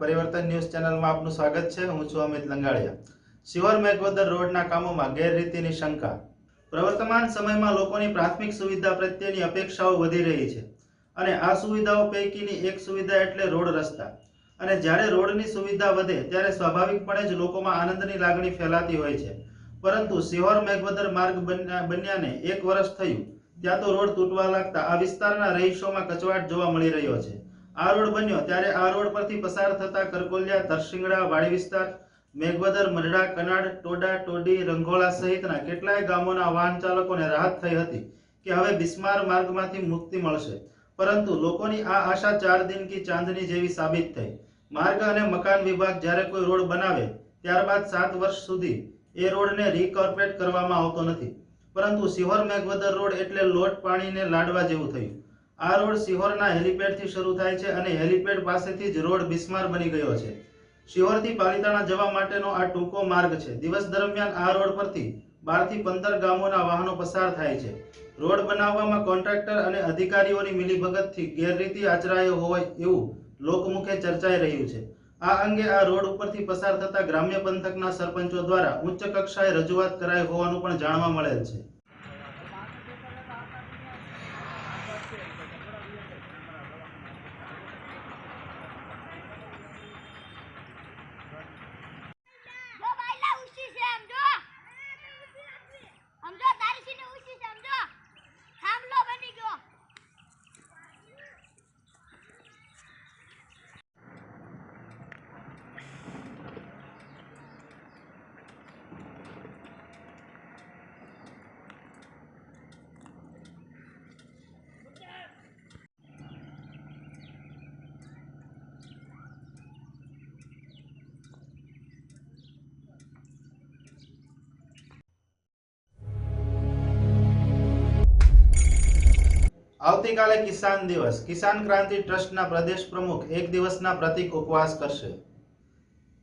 આપનું સ્વાગત છે. હું છું અમિત લંગાડિયા. શિવર મેઘવદર રોડના કામોમાં ગેરરીતિની શંકા. પ્રવર્તમાન સમયમાં લોકોની પ્રાથમિક સુવિધા પ્રત્યેની અપેક્ષાઓ વધી રહી છે અને આ સુવિધાઓ પૈકીની એક સુવિધા એટલે રોડ રસ્તા. અને જ્યારે રોડની સુવિધા વધે, ત્યારે સ્વાભાવિકપણે જ લોકોમાં આનંદની લાગણી ફેલાતી હોય છે. પરંતુ સિહોર મેઘવદર માર્ગ બન્યાને એક વર્ષ થયું, ત્યાં તો રોડ તૂટવા લાગતા આ વિસ્તારના રહીશોમાં કચવાટ જોવા મળી રહ્યો છે. આ રોડ બન્યો ત્યારે આ રોડ પરથી પસાર થતા કરકોલિયા ધરસિંગડા, વાડી વિસ્તાર, મેઘવદર, મઢડા, કનાડ, ટોડા, ટોડી, રંગોળા સહિતના કેટલાય ગામોના વાહન ચાલકોને રાહત થઈ હતી કે હવે બિસ્માર માર્ગમાંથી મુક્તિ મળશે. પરંતુ લોકોની આ આશા ચાર દિન કી ચાંદની જેવી સાબિત થઈ. માર્ગ અને મકાન વિભાગ જ્યારે કોઈ રોડ બનાવે, ત્યારબાદ સાત વર્ષ સુધી એ રોડને રીકોર્પોરેટ કરવામાં આવતો નથી. પરંતુ સિહોર મેઘવદર રોડ એટલે લોટ પાણીને લાડવા જેવું થયું. આ રોડ સિહોરના હેલિપેડથી શરૂ થાય છે અને હેલિપેડ પાસેથી જ રોડ બિસ્માર બની ગયો છે. શિહોરથી પાલિતાણા જવા માટેનો આ ટૂંકો માર્ગ છે. દિવસ દરમિયાન આ રોડ પરથી બારથી પંદર ગામોના વાહનો પસાર થાય છે. રોડ બનાવવામાં કોન્ટ્રાક્ટર અને અધિકારીઓની મિલીભગતથી ગેરરીતિ આચરાયો હોય એવું લોકમુખે ચર્ચાઈ રહ્યું છે. આ અંગે આ રોડ ઉપરથી પસાર થતા ગ્રામ્ય પંથકના સરપંચો દ્વારા ઉચ્ચ કક્ષાએ રજૂઆત કરાઈ હોવાનું પણ જાણવા મળેલ છે જો બાયલા ઉસી છે સમજો સમજો તારી સીને ઉસી છે સમજો થાંભલો બની ગયો આવતીકાલે કિસાન દિવસ. કિસાન ક્રાંતિ ટ્રસ્ટના પ્રદેશ પ્રમુખ એક દિવસના પ્રતિક ઉપવાસ કરશે.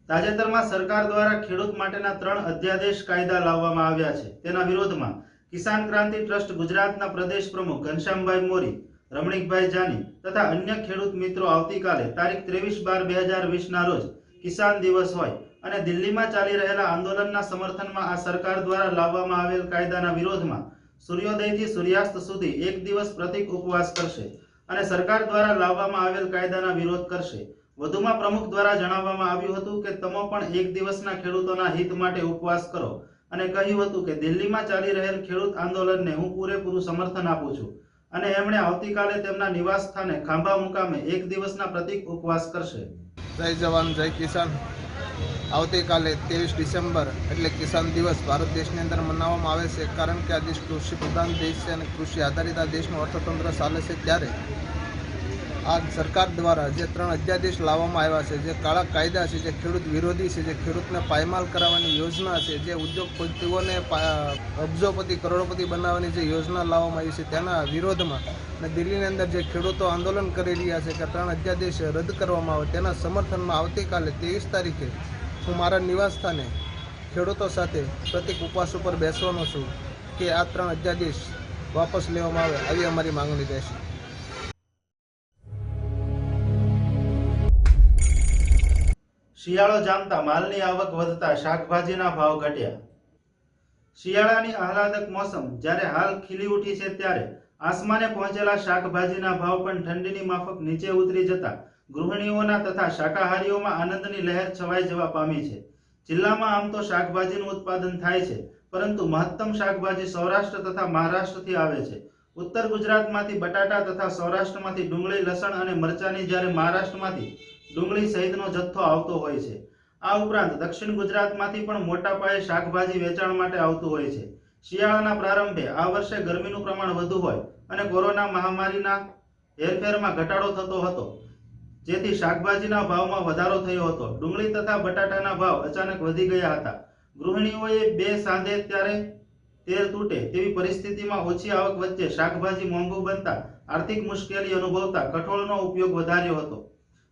તાજેતરમાં સરકાર દ્વારા ખેડૂત માટેના ત્રણ અધ્યાદેશ કાયદા લાવવામાં આવ્યા છે. તેના વિરોધમાં કિસાન ક્રાંતિ ટ્રસ્ટ ગુજરાતના પ્રદેશ પ્રમુખ ઘનશ્યામભાઈ મોરી, રમણીકભાઈ જાની તથા અન્ય ખેડૂત મિત્રો આવતીકાલે તારીખ ત્રેવીસ બાર બે હજાર વીસના રોજ કિસાન દિવસ હોય અને દિલ્હીમાં ચાલી રહેલા આંદોલનના સમર્થનમાં આ સરકાર દ્વારા લાવવામાં આવેલ કાયદાના વિરોધમાં સૂર્યોદયથી સૂર્યાસ્ત સુધી એક દિવસ પ્રતિક ઉપવાસ કરશે અને સરકાર દ્વારા લાવવામાં આવેલ કાયદાના વિરોધ કરશે. વધુમાં પ્રમુખ દ્વારા જણાવવામાં આવ્યું હતું કે તમે પણ એક દિવસના ખેડૂતોના હિત માટે ઉપવાસ કરો અને કહ્યું હતું કે દિલ્હીમાં ચાલી રહેલ ખેડૂત આંદોલનને હું પૂરેપૂરું સમર્થન આપું છું અને એમણે આવતીકાલે તેમના નિવાસ સ્થાને ખાંભા મુકામે એક દિવસના પ્રતિક ઉપવાસ કરશે. જય જવાન, જય કિસાન. આવતીકાલે ત્રેવીસ ડિસેમ્બર એટલે કિસાન દિવસ ભારત દેશની અંદર મનાવવામાં આવે છે. કારણ કે આ દેશ કૃષિ પ્રધાન દેશ છે અને કૃષિ આધારિત આ દેશનું અર્થતંત્ર ચાલે છે ત્યારે આ સરકાર દ્વારા જે ત્રણ અધ્યાદેશ લાવવામાં આવ્યા છે, જે કાળા કાયદા છે, જે ખેડૂત વિરોધી છે, જે ખેડૂતને પાયમાલ કરાવવાની યોજના છે, જે ઉદ્યોગપતિઓને અબજોપતિ, કરોડોપતિ બનાવવાની જે યોજના લાવવામાં આવી છે, તેના વિરોધમાં અને દિલ્હીની અંદર જે ખેડૂતો આંદોલન કરી રહ્યા છે કે ત્રણ અધ્યાદેશ રદ કરવામાં આવે, તેના સમર્થનમાં આવતીકાલે ત્રેવીસ તારીખે હું મારા નિવાસસ્થાને ખેડૂતો સાથે પ્રતિક ઉપવાસ ઉપર બેસવાનો છું કે આ ત્રણ અધ્યાદેશ વાપસ લેવામાં આવે આવી અમારી માંગણી રહેશે. શિયાળો જામતા માલની આવક વધતા શાકભાજીના ભાવ ઘટ્યા. શિયાળાની આહલાદક મોસમ જ્યારે હાલ ખીલી ઉઠી છે ત્યારે આસમાને પહોંચેલા શાકભાજીના ભાવ પણ ઠંડીની માફક નીચે ઉતરી જતા ગૃહિણીઓના તથા શાકાહારીઓમાં આનંદની લહેર છવાઈ જવા પામી છે. જિલ્લામાં આમ તો શાકભાજીનું ઉત્પાદન થાય છે, પરંતુ મહત્તમ શાકભાજી સૌરાષ્ટ્ર તથા મહારાષ્ટ્રથી આવે છે. ઉત્તર ગુજરાતમાંથી બટાટા તથા સૌરાષ્ટ્રમાંથી ડુંગળી, લસણ અને મરચાની જ્યારે મહારાષ્ટ્રમાંથી ડુંગળી સહિતનો જથ્થો આવતો હોય છે. આ ઉપરાંત દક્ષિણ ગુજરાતમાંથી પણ મોટા પાયે શાકભાજી વેચાણ માટે આવતું હોય છે. શિયાળાના પ્રારંભે આ વર્ષે ગરમીનું પ્રમાણ વધુ હોય અને કોરોના મહામારીના હેરફેરમાં ઘટાડો થતો હતો. જેથી શાકભાજીના ભાવમાં વધારો થયો હતો. ડુંગળી તથા બટાટાના ભાવ અચાનક વધી ગયા હતા. ગૃહિણીઓએ બે સાંધે ત્યારે તેર તૂટે તેવી પરિસ્થિતિમાં ઓછી આવક વચ્ચે શાકભાજી મોંઘું બનતા આર્થિક મુશ્કેલી અનુભવતા કઠોળનો ઉપયોગ વધાર્યો હતો.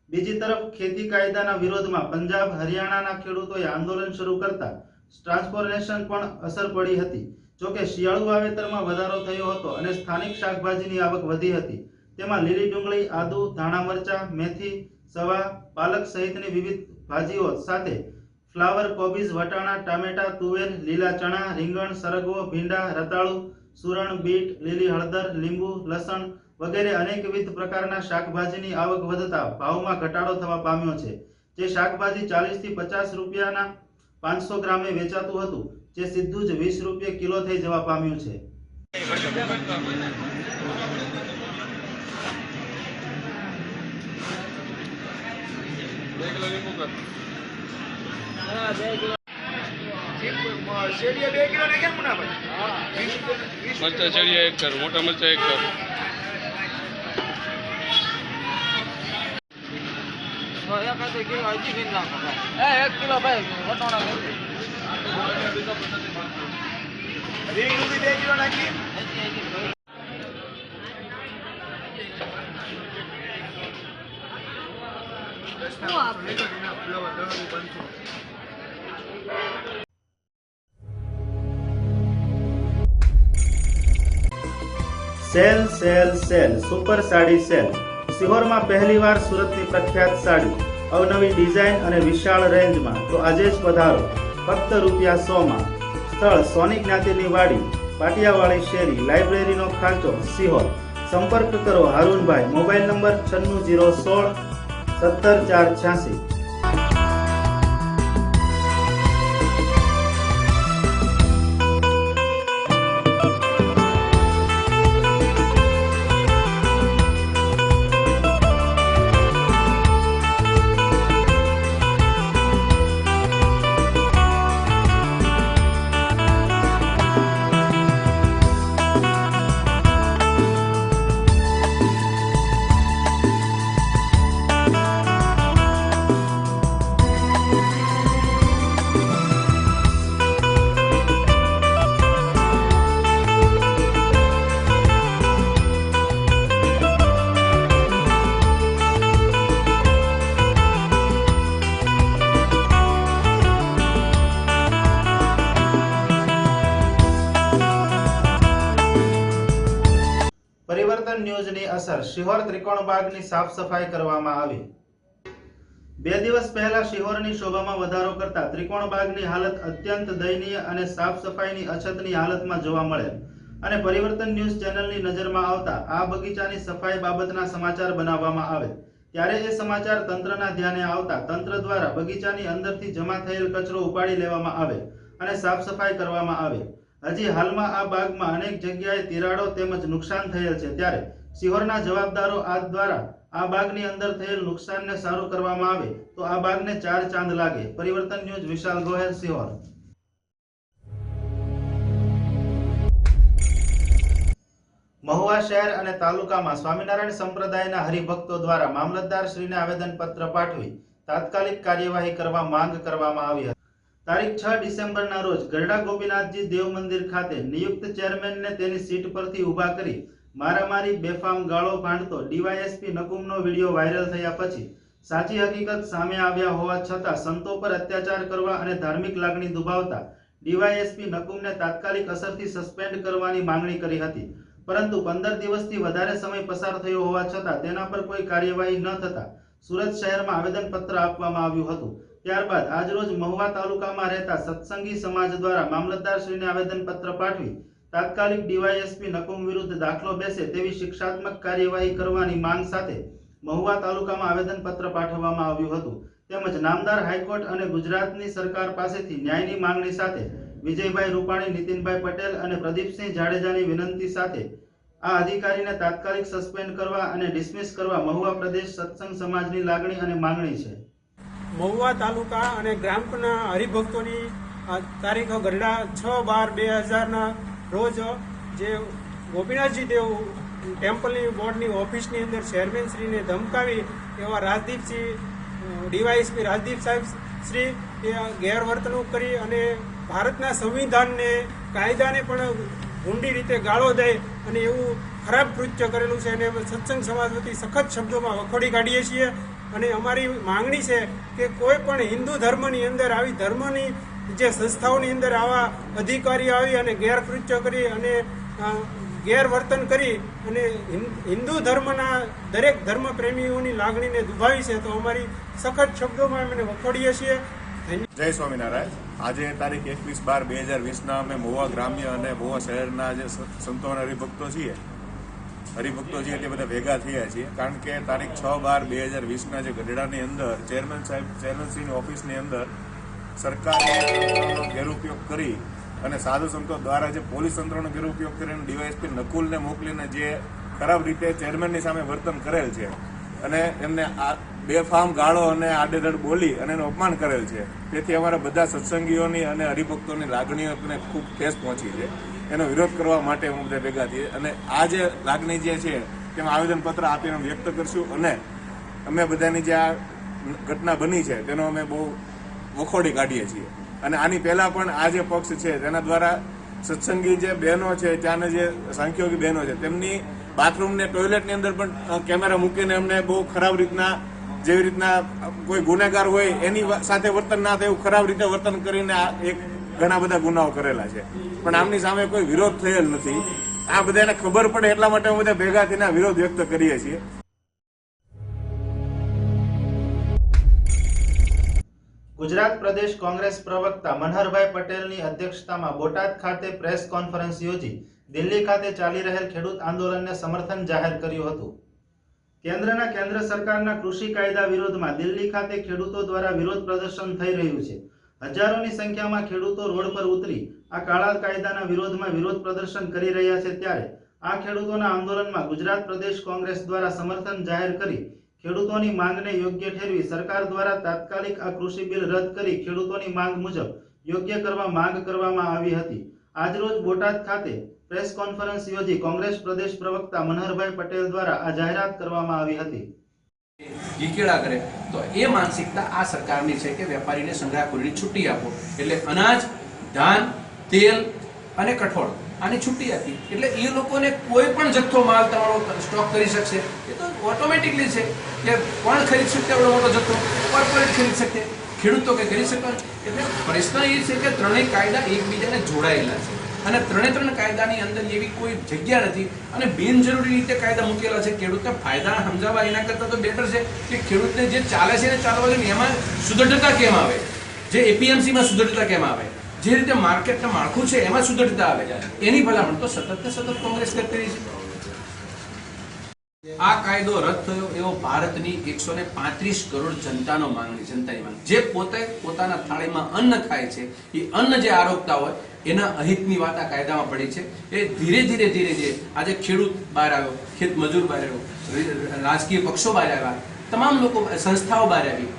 બીજી તરફ, ખેતી કાયદાના વિરોધમાં પંજાબ, હરિયાણાના ખેડૂતોએ આંદોલન શરૂ કરતા ટ્રાન્સફોર્મેશન પણ અસર પડી હતી. જોકે શિયાળુ વાવેતરમાં વધારો થયો હતો અને સ્થાનિક શાકભાજીની આવક વધી હતી. તેમાં લીલી ડુંગળી, આદુ, ધાણા મરચા, મેથી, સવા, પાલક સહિતની વિવિધ ભાજીઓ સાથે ફ્લાવર, કોબીજ, વટાણા, ટામેટા, તુવેર, લીલા ચણા, રીંગણ, સરગવો, ભીંડા, રતાળુ, સુરણ, બીટ, લીલી હળદર, લીંબુ, લસણ વગેરે અનેકવિધ પ્રકારના શાકભાજીની આવક વધતા ભાવમાં ઘટાડો થવા પામ્યો છે. જે શાકભાજી ચાલીસથી પચાસ રૂપિયાના પાંચસો ગ્રામે વેચાતું હતું, જે સીધું જ વીસ રૂપિયા કિલો થઈ જવા પામ્યું છે. મરચા ચડિયા એક કર મોટા મરચા એક કર. એક કિલો ભાઈ વટાણા sale sale sale, super sari sale. સિહોરમાં પહેલીવાર સુરતની પ્રખ્યાત સાડી. અવનવી ડિઝાઇન અને વિશાળ રેન્જમાં. તો આજે જ પધારો ફક્ત રૂપિયા સોમાં. સ્થળ સોની જ્ઞાતિની વાડી, પાટિયાવાળી શેરી, લાઇબ્રેરીનો ખાંચો, સિહોર. સંપર્ક કરો હારૂનભાઈ. મોબાઈલ નંબર છન્નું જીરો સોળ સત્તર ચાર છ્યાસી. પરિવર્તન ન્યૂઝની અસર શિહોર ત્રિકોણબાગની સાફ સફાઈ કરવામાં આવી. બે દિવસ પહેલા શિહોરની શોભામાં વધારો કરતા ત્રિકોણબાગની હાલત અત્યંત દયનીય અને સાફ સફાઈની અછતની હાલતમાં જોવા મળે. અને પરિવર્તન ન્યૂઝ ચેનલની નજરમાં આવતા આ બગીચાની સફાઈ બાબતના સમાચાર બનાવવામાં આવે. ત્યારે એ સમાચાર તંત્રના ધ્યાને આવતા તંત્ર દ્વારા બગીચાની અંદરથી જમા થયેલ કચરો ઉપાડી લેવામાં આવે અને સાફ સફાઈ કરવામાં આવે. હજી હાલમાં આ બાગમાં અનેક જગ્યાએ તિરાડો તેમજ નુકસાન થયેલ છે. ત્યારે સિહોરના જવાબદારો આ દ્વારા આ બાગની અંદર થયેલ નુકસાનને સારું કરવામાં આવે તો આ બાગને ચાર ચાંદ લાગે. પરિવર્તન ન્યૂઝ વિશાલ ગોહેલ સિહોર મહુવા શહેર અને તાલુકામાં સ્વામિનારાયણ સંપ્રદાયના હરિભક્તો દ્વારા મામલતદાર શ્રીને આવેદનપત્ર પાઠવી તાત્કાલિક કાર્યવાહી કરવા માંગ કરવામાં આવી હતી. તારીખ છ ડિસેમ્બરના રોજ ગરડા ગોપીનાથજી દેવ મંદિર ખાતે નિયુક્ત ચેરમેનને તેની સીટ પરથી ઊભા કરી મારામારી, બેફામ, ગાળો ભાંડતો ડીવાયએસપી નકુમનો વીડિયો વાયરલ થયા પછી સાચી હકીકત સામે આવ્યા હોવા છતાં સંતો પર અત્યાચાર કરવા અને ધાર્મિક લાગણી દુભાવતા ડીવાયએસપી નકુમને તાત્કાલિક અસરથી સસ્પેન્ડ કરવાની માંગણી કરી હતી. પરંતુ પંદર દિવસથી વધારે સમય પસાર થયો હોવા છતાં તેના પર કોઈ કાર્યવાહી ન થતા સુરત શહેરમાં આવેદનપત્ર આપવામાં આવ્યું હતું. ત્યારબાદ આજરોજ મહુવા તાલુકામાં રહેતા સત્સંગી સમાજ દ્વારા મામલતદાર શ્રીને આવેદનપત્ર પાઠવી તાત્કાલિક ડીવાયએસપી નકુમ વિરુદ્ધ દાખલો બેસે તેવી શિક્ષાત્મક કાર્યવાહી કરવાની માંગ સાથે મહુવા તાલુકામાં આવેદનપત્ર પાઠવવામાં આવ્યું હતું. તેમજ નામદાર હાઈકોર્ટ અને ગુજરાતની સરકાર પાસેથી ન્યાયની માંગણી સાથે વિજયભાઈ રૂપાણી, નીતિનભાઈ પટેલ અને પ્રદીપસિંહ જાડેજાની વિનંતી સાથે આ અધિકારીને તાત્કાલિક સસ્પેન્ડ કરવા અને ડિસમિસ કરવા મહુવા પ્રદેશ સત્સંગ સમાજની લાગણી અને માંગણી છે. મહુવા તાલુકા અને ગ્રામના હરિભક્તોની તારીખ ગરડા છ બાર બે હજારના રોજ જે ગોપીનાથજી દેવ ટેમ્પલની બોર્ડની ઓફિસની અંદર ચેરમેનશ્રીને ધમકાવી એવા રાજદીપસિંહ ડીવાયએસપી રાજદીપ સાહેબ શ્રી એ ગેરવર્તણૂક કરી અને ભારતના સંવિધાનને, કાયદાને પણ ઊંડી રીતે ગાળો દે અને એવું ખરાબ કૃત્ય કરેલું છે અને સત્સંગ સમાજ વતી સખત શબ્દોમાં વખોડી કાઢીએ છીએ. અને અમારી માંગણી છે કે કોઈ પણ હિન્દુ ધર્મની અંદર આવી ધર્મની જે સંસ્થાઓની અંદર આવા અધિકારી આવી અને ગેરકૃત્ય કરી અને ગેરવર્તન કરી અને હિન્દુ ધર્મના દરેક ધર્મ પ્રેમીઓની લાગણીને દુભાવી છે, તો અમારી સખત શબ્દોમાં અમે વખોડીએ છીએ. જય સ્વામિનારાયણ. આજે તારીખ એકવીસ બાર બે હજાર વીસના અમે મોવા ગ્રામ્ય અને મોવા શહેરના જે સંતો અને હરિભક્તો છીએ હરિભક્તો છીએ તે બધા ભેગા થયા છીએ. કારણ કે તારીખ છ બાર બે હજાર વીસના જે ગઢડાની અંદર ચેરમેન સાહેબ ચેરમેનશ્રીની ઓફિસની અંદર સરકારે ગેરઉપયોગ કરી અને સાધુ સંતો દ્વારા જે પોલીસ તંત્રનો ગેરઉપયોગ કરીને ડીવાયએસપી નકુલને મોકલીને જે ખરાબ રીતે ચેરમેનની સામે વર્તન કરેલ છે અને એમને આ બેફામ ગાળો અને આડેધડ બોલી અને એનું અપમાન કરેલ છે. તેથી અમારા બધા સત્સંગીઓની અને હરિભક્તોની લાગણીઓને ખૂબ ઠેસ પહોંચી છે. એનો વિરોધ કરવા માટે અમે બધા ભેગા થઈએ. અને આ જે લાગણી જે છે, તેમાં આવેદનપત્ર આપીને વ્યક્ત કરશું. અને અમે બધાની જે આ ઘટના બની છે, તેનો અમે બહુ વખોડી કાઢીએ છીએ. અને આની પહેલાં પણ આ જે પક્ષ છે, તેના દ્વારા સત્સંગી જે બહેનો છે, ત્યાંના જે સાંખ્યોગી બહેનો છે, તેમની બાથરૂમ ને ટોયલેટની અંદર પણ કેમેરા મૂકીને અમને બહુ ખરાબ રીતના, જેવી રીતના કોઈ ગુનેગાર હોય, એની સાથે વર્તન ના થાય, એવું ખરાબ રીતે વર્તન કરીને આ એક ઘણા બધા ગુનાઓ કરેલા છે. પણ આમની સામે કોઈ વિરોધ થયેલ નથી. આ બધાને ખબર પડે એટલા માટે બધા ભેગા થઈને વિરોધ વ્યક્ત કરીએ છીએ. ગુજરાત પ્રદેશ કોંગ્રેસ પ્રવક્તા મનહરભાઈ પટેલની અધ્યક્ષતામાં બોટાદ ખાતે પ્રેસ કોન્ફરન્સ યોજી દિલ્હી ખાતે ચાલી રહેલ ખેડૂત આંદોલનને સમર્થન જાહેર કર્યું હતું. કેન્દ્રના કેન્દ્ર સરકારના કૃષિ કાયદા વિરોધમાં દિલ્હી ખાતે ખેડૂતો દ્વારા વિરોધ પ્રદર્શન થઈ રહ્યું છે. હજારોની સંખ્યામાં ખેડૂતો રોડ પર ઉતરી આ કાળા કાયદાના વિરોધમાં વિરોધ પ્રદર્શન કરી રહ્યા છે ત્યારે આ ખેડૂતોના આંદોલનમાં ગુજરાત પ્રદેશ કોંગ્રેસ દ્વારા સમર્થન જાહેર કરી ખેડૂતોની માંગને યોગ્ય ઠેરવી સરકાર દ્વારા તાત્કાલિક આ કૃષિ બિલ રદ કરી ખેડૂતોની માંગ મુજબ યોગ્ય કરવા માંગ કરવામાં આવી હતી. આજરોજ બોટાદ ખાતે પ્રેસ કોન્ફરન્સ યોજી કોંગ્રેસ પ્રદેશ પ્રવક્તા મનહરભાઈ પટેલ દ્વારા આ જાહેરાત કરવામાં આવી હતી. ઘીકેળા કરે. તો એ માનસિકતા આ સરકારની છે કે વેપારીને સંગ્રહખોરીની છૂટી આપો. એટલે અનાજ, ધાન, તેલ અને કઠોળ. આની છૂટી આપી. એટલે એ લોકોને કોઈ પણ જથ્થો માલ તમારો સ્ટોક કરી શકશે. એ તો ઓટોમેટિકલી છે કે કોણ ખરીદ શકશે એવડો મોટો જથ્થો? કોર્પોરેટ ખરીદ શકશે ખેડૂતો કે કરી શકે એટલે પ્રશ્ન એ છે કે ત્રણેય કાયદા એકબીજાને જોડાયેલા છે. અને ત્રણે ત્રણ કાયદાની અંદર એવી કોઈ જગ્યા નથી. અને બિનજરૂરી રીતે કાયદા મૂકેલા છે. ખેડૂતને ફાયદા સમજાવવા એના કરતાં તો બેટર છે કે ખેડૂતને જે ચાલે છે એને ચાલવા જોઈએ એમાં સુદૃઢતા કેમ આવે? જે એપીએમસીમાં સુદૃઢતા કેમ આવે? જે રીતે માર્કેટનું માળખું છે એમાં સુદૃઢતા આવે. એની ભલામણ તો સતત ને સતત કોંગ્રેસ કરતી રહી છે. આ કાયદો રદ થયો એવો ભારતની એકસો ને પાંત્રીસ કરોડ જનતાનો માંગણી, જનતાની માંગ. જે પોતે પોતાના થાળીમાં અન્ન ખાય છે, એ અન્ન જે આરોગતા હોય એના અહિતની વાત આ કાયદામાં પડી છે. એ ધીરે ધીરે ધીરે ધીરે આજે ખેડૂત બહાર આવ્યો, ખેત મજૂર બહાર આવ્યો રાજકીય પક્ષો બહાર આવ્યા, તમામ લોકો સંસ્થાઓ બહાર આવી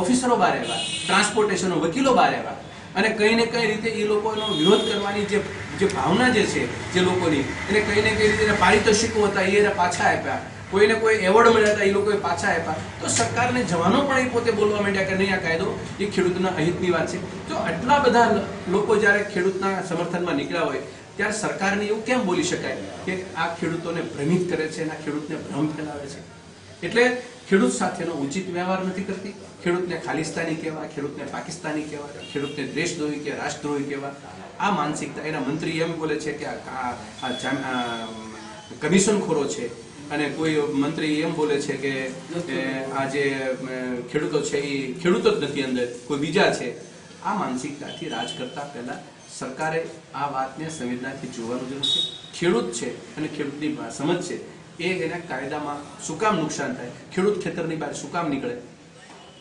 ઓફિસરો બહાર આવ્યા ટ્રાન્સપોર્ટેશનો વકીલો બહાર આવ્યા. અને કઈ ને કઈ રીતે એ લોકોનો વિરોધ કરવાની જે જે ભાવના જે છે, જે લોકોની, એને કઈ ને કઈ રીતે પારિતોષિકો હતા એ એને પાછા આપ્યા. કોઈને કોઈ એવોર્ડ મળ્યા હતા, એ લોકોએ પાછા આપ્યા. તો સરકારને જવાનો પણ એ પોતે બોલવા માંડ્યા કે નહીં, આ કાયદો એ ખેડૂતના અહિતની વાત છે. તો આટલા બધા લોકો જ્યારે ખેડૂતના સમર્થનમાં નીકળ્યા હોય, ત્યારે સરકારને એવું કેમ બોલી શકાય કે આ ખેડૂતોને ભ્રમિત કરે છે, અને આ ખેડૂતને ભ્રમ ફેલાવે છે? એટલે ખેડૂત સાથેનો ઉચિત વ્યવહાર નથી કરતી. ખેડૂતને ખાલિસ્તાની કહેવા ખેડૂતને પાકિસ્તાની કહેવા ખેડૂતને દેશદ્રોહી કે રાષ્ટ્રદ્રોહી કહેવા આ માનસિકતા, એના મંત્રી એમ બોલે છે કે આ- કમિશન ખોરો છે. અને કોઈ મંત્રી એમ બોલે છે કે આ જે ખેડૂતો છે એ ખેડૂતો જ નથી અંદર કોઈ બીજા છે. આ માનસિકતાથી રાજ કરતા પહેલા સરકારે આ વાતને સંવેદનાથી જોવાનું જરૂર છે. ખેડૂત છે અને ખેડૂતની સમજ છે. એ એના કાયદામાં શું કામ નુકસાન થાય? ખેડૂત ખેતરની બહાર શું કામ નીકળે?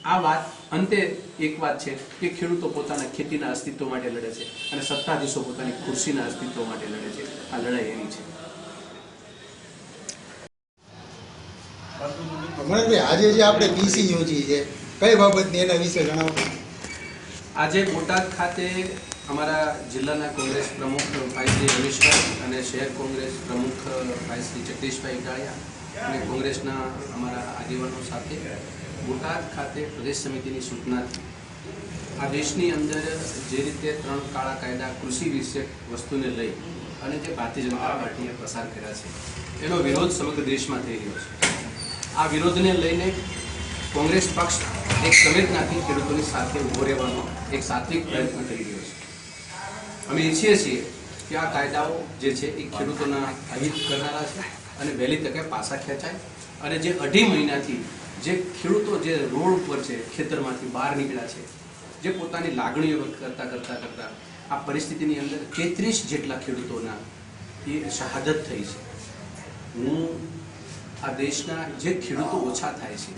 આ વાત અંતે એક વાત છે કે ખેડૂતો પોતાના ખેતીના અસ્તિત્વ માટે લડે છે અને સત્તાધીશો પોતાની ખુરશીના અસ્તિત્વ માટે લડે છે. આ લડાઈ એની છે. મનોજભાઈ આજે જે આપણે પીસી યોજી છે, કઈ બાબતની એના વિશે જણાવો? આજે બોટાદ ખાતે અમારા જિલ્લાના કોંગ્રેસ પ્રમુખ ભાઈ શ્રી રમેશભાઈ અને શહેર કોંગ્રેસ પ્રમુખ ભાઈ શ્રી જગદીશભાઈ ઇટાળિયા અને કોંગ્રેસના અમારા આગેવાનો સાથે બોટાદ ખાતે પ્રદેશ સમિતિની સૂચનાથી આ દેશની અંદર જે રીતે ત્રણ કાળા કાયદા કૃષિ વિષયક વસ્તુને લઈ અને જે ભારતીય જનતા પાર્ટીએ પસાર કર્યા છે, એનો વિરોધ સમગ્ર દેશમાં થઈ રહ્યો છે. આ વિરોધને લઈને કોંગ્રેસ પક્ષ એક સંવેદનાથી ખેડૂતોની સાથે ઊભો રહેવાનો એક સાત્વિક પ્રયત્ન કરી રહ્યો છે. અમે ઈચ્છીએ છીએ કે આ કાયદાઓ જે છે એ ખેડૂતોના અહિત કરનારા છે અને વહેલી તકે પાછા ખેંચાય અને જે અઢી મહિનાથી જે ખેડૂતો જે રોડ ઉપર છે, ખેતરમાંથી બહાર નીકળ્યા છે, જે પોતાની લાગણીઓ કરતાં કરતાં કરતા આ પરિસ્થિતિની અંદર તેત્રીસ જેટલા ખેડૂતોના એ શહાદત થઈ છે. હું આ દેશના જે ખેડૂતો ઓછા થાય છે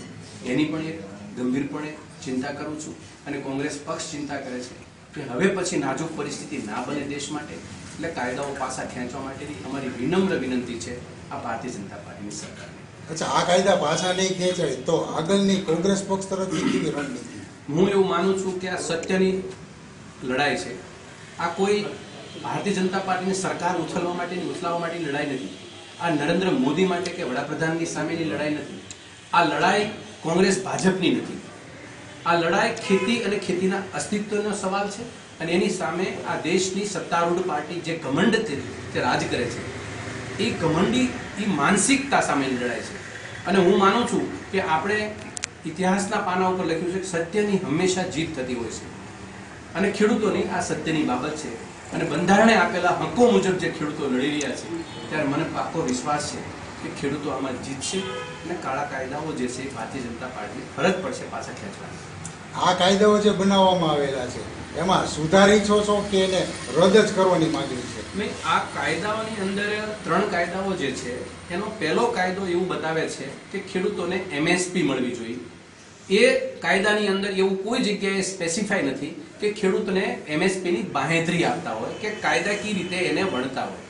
એની પણ એક ગંભીરપણે ચિંતા કરું છું અને કોંગ્રેસ પક્ષ ચિંતા કરે છે કે હવે પછી નાજુક પરિસ્થિતિ ના બને દેશ માટે એટલે કાયદાઓ પાછા ખેંચવા માટેની અમારી વિનમ્ર વિનંતી છે આ ભારતીય જનતા પાર્ટીની સરકારને. અચ્છા આ કાયદા પાછા નહીં ખેંચાય તો આગળની કોંગ્રેસ પક્ષ તરફથી કેવી રણનીતિ? હું એવું માનું છું કે આ સત્યની લડાઈ છે. આ કોઈ ભારતીય જનતા પાર્ટીની સરકાર ઉથલવા માટેની ઉથલાવવા માટેની લડાઈ નથી. આ નરેન્દ્ર મોદી માટે કે વડાપ્રધાનની સામેની લડાઈ નથી. આ લડાઈ કોંગ્રેસ ભાજપની નથી. આ લડાઈ ખેતી અને ખેતીના અસ્તિત્વનો સવાલ છે અને એની સામે આ દેશની સત્તારૂઢ પાર્ટી જે ઘમંડ છે તે રાજ કરે છે. એ ઘમંડી, એ માનસિકતા સામેની લડાઈ છે. અને હું માનું છું કે આપણે ઇતિહાસના પાના ઉપર લખ્યું છે કે સત્યની હંમેશા જીત થતી હોય છે. અને ખેડૂતોની આ સત્યની બાબત છે. અને બંધારણે આપેલા હકો મુજબ જે ખેડૂતો લડી રહ્યા છે ત્યારે મને પાકો વિશ્વાસ છે કે ખેડૂતો આમાં જીતશે અને કાળા કાયદાઓ જે છે એ ભારતીય જનતા પાર્ટીને ફરજ પડશે પાછા ખેંચવાની. આ કાયદાઓ જે બનાવવામાં આવેલા છે એમાં સુધારી છો છો કે એને રદ જ કરવાની માંગણી છે? નહીં આ કાયદાઓની અંદર ત્રણ કાયદાઓ જે છે એનો પહેલો કાયદો એવું બતાવે છે કે ખેડૂતોને એમએસપી મળવી જોઈએ. એ કાયદાની અંદર એવું કોઈ જગ્યાએ સ્પેસિફાય નથી કે ખેડૂતને એમએસપીની બાહેધરી આપતા હોય કે કાયદાકીય રીતે એને વણતા હોય.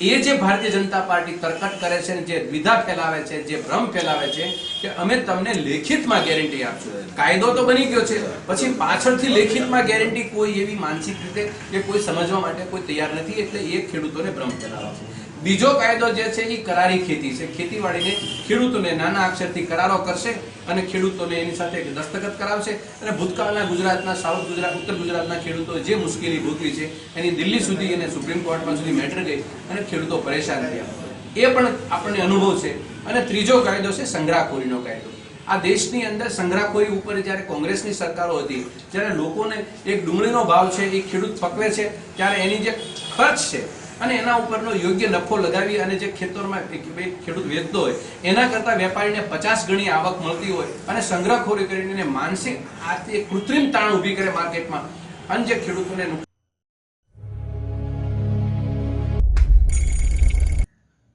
એ જે ભારતીય જનતા પાર્ટી તરકટ કરે છે જે દ્વિધા ફેલાવે છે જે ભ્રમ ફેલાવે છે કે અમે તમને લેખિતમાં ગેરંટી આપશું. કાયદો તો બની ગયો છે. પછી પાછળથી લેખિતમાં ગેરંટી કોઈ એવી માનસિક રીતે કે કોઈ સમજવા માટે કોઈ તૈયાર નથી એટલે એ ખેડૂતોને ભ્રમ ફેલાવે છે. બીજો કાયદો જે છે એ કરારી ખેતી છે. ખેતીવાડીને ખેડૂતોને નાના અક્ષરથી કરારો કરશે અને ખેડૂતોને એની સાથે દસ્તખત કરાવશે. અને ભૂતકાળના ગુજરાતના, સાઉથ ગુજરાત, ઉત્તર ગુજરાતના ખેડૂતો જે મુશ્કેલી ભોગવી છે, એની દિલ્હી સુધી અને સુપ્રીમ કોર્ટમાં સુધી મેટર ગઈ અને ખેડૂતો પરેશાન થયા. એ પણ આપણને અનુભવ છે. અને ત્રીજો કાયદો છે સંગ્રહખોરીનો કાયદો. આ દેશની અંદર સંગ્રહખોરી ઉપર જ્યારે કોંગ્રેસની સરકારો હતી, ત્યારે લોકોને એક ડુંગળીનો ભાવ છે એ ખેડૂત પકવે છે, ત્યારે એની જે ખર્ચ છે અને એના ઉપરનો યોગ્ય નફો લગાવી અને જે ખેતરમાં ખેડૂત વેચતો હોય, એના કરતાં વેપારીને પચાસ ગણી આવક મળતી હોય અને સંગ્રહખોરી કરીને માનસિક આથી કૃત્રિમ તાણ ઊભી કરે માર્કેટમાં, અને જે ખેડૂતોને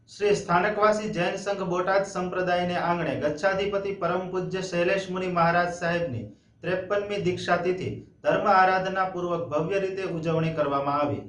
શ્રી સ્થાનકવાસી જૈન સંઘ બોટાદ સંપ્રદાયને આંગણે ગચ્છાધિપતિ પરમ પૂજ્ય શૈલેષ મુનિ મહારાજ સાહેબની ત્રેપનમી દીક્ષા તિથિ ધર્મ આરાધના પૂર્વક ભવ્ય રીતે ઉજવણી કરવામાં આવી.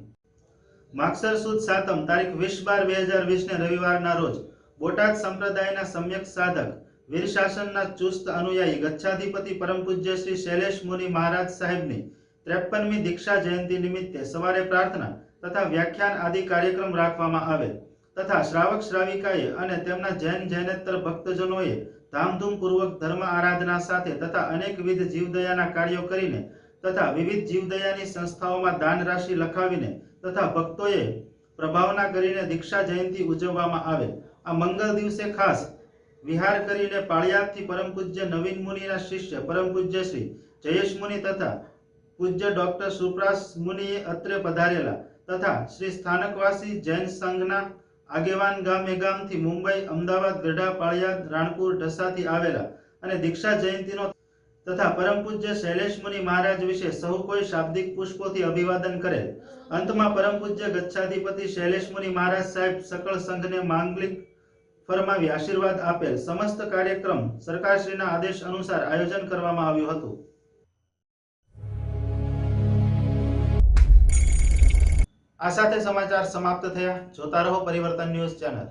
માગસર સુદ સાતમ તારીખ વીસ બાર બે હજાર વીસને રવિવારના રોજ બોટાદ સંપ્રદાયના સમ્યક સાધક, વીર શાસનના ચુસ્ત અનુયાયી, ગચ્છાધિપતિ પરમ પૂજ્ય શ્રી શૈલેષ મુનિ મહારાજ સાહેબની ત્રેપનમી દીક્ષા જયંતિ નિમિત્તે સવારે પ્રાર્થના તથા વ્યાખ્યાન આદિ કાર્યક્રમ રાખવામાં આવે તથા શ્રાવક શ્રાવિકાએ અને તેમના જૈન જૈનેતર ભક્તજનોએ ધામધૂમપૂર્વક ધર્મ આરાધના સાથે તથા અનેકવિધ જીવદયાના કાર્યો કરીને તથા વિવિધ જીવદયાની સંસ્થાઓમાં દાન રાશિ લખાવીને તથા ભક્તોએ પ્રભાવના કરીને દીક્ષા જયંતિ ઉજવવામાં આવે. આ મંગળ દિવસે ખાસ વિહાર કરીને પાળિયાદથી પરમ પૂજ્ય નવીન મુનિના શિષ્ય, પરમ પૂજ્ય શ્રી જયેશ મુનિ તથા પૂજ્ય ડોક્ટર સુપ્રાસ મુનિએ અત્રે પધારેલા તથા શ્રી સ્થાનકવાસી જૈન સંઘના આગેવાન ગામે ગામથી મુંબઈ, અમદાવાદ ગઢા પાળિયાદ, રાણપુર, ઢસાથી આવેલા અને દીક્ષા જયંતિનો તથા પરમ પૂજ્ય શૈલેષ મુનિ મહારાજ વિશે સૌ કોઈ શાબ્દિક પુષ્પોથી અભિવાદન કરેલ. અંતમાં પરમ પૂજ્ય ગચ્છાધિપતિ શૈલેષ મુનિ મહારાજ સાહેબ સકળ સંઘને માંગલિક ફરમાવી આશીર્વાદ આપેલ સમસ્ત કાર્યક્રમ સરકારશ્રીના આદેશ અનુસાર આયોજન કરવામાં આવ્યું હતું. આ સાથે સમાચાર સમાપ્ત થયા. જોતા રહો પરિવર્તન ન્યૂઝ ચેનલ.